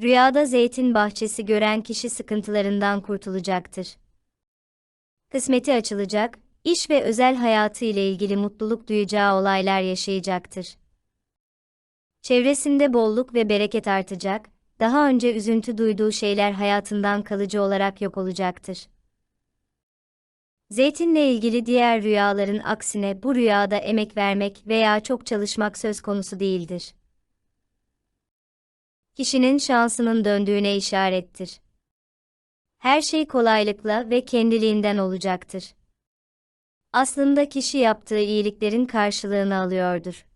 Rüyada zeytin bahçesi gören kişi sıkıntılarından kurtulacaktır. Kısmeti açılacak, iş ve özel hayatı ile ilgili mutluluk duyacağı olaylar yaşayacaktır. Çevresinde bolluk ve bereket artacak, daha önce üzüntü duyduğu şeyler hayatından kalıcı olarak yok olacaktır. Zeytinle ilgili diğer rüyaların aksine bu rüyada emek vermek veya çok çalışmak söz konusu değildir. Kişinin şansının döndüğüne işarettir. Her şey kolaylıkla ve kendiliğinden olacaktır. Aslında kişi yaptığı iyiliklerin karşılığını alıyordur.